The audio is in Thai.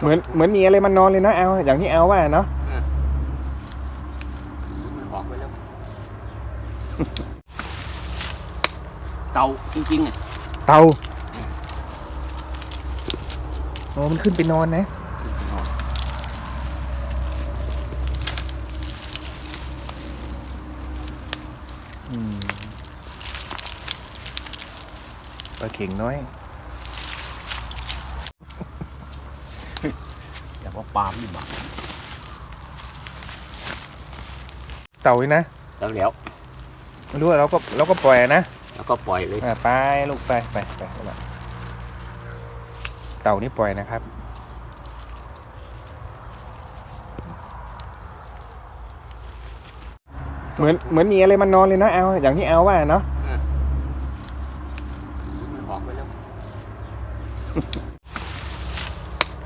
เหมือนเหมือนมีอะไรมันนอนเลยนะเอาอย่างที่เอาว่าเนาะมันออกไปแล้ว เต่าจริงๆอะเตาโอ้มันขึ้นไปนอนนะอืมปลาเข่งน้อย แต่ว่าปลาไม่มาเต่านี่นะแล้วแล้วไม่รู้เราก็เราก็ปล่อยนะแล้วก็ปล่อยเลยไปลูกไปไปไปเต่านี่ปล่อยนะครับ เหมือนเหมือนมีอะไรมันนอนเลยนะเอาอย่างที่เอาว่าเนาะ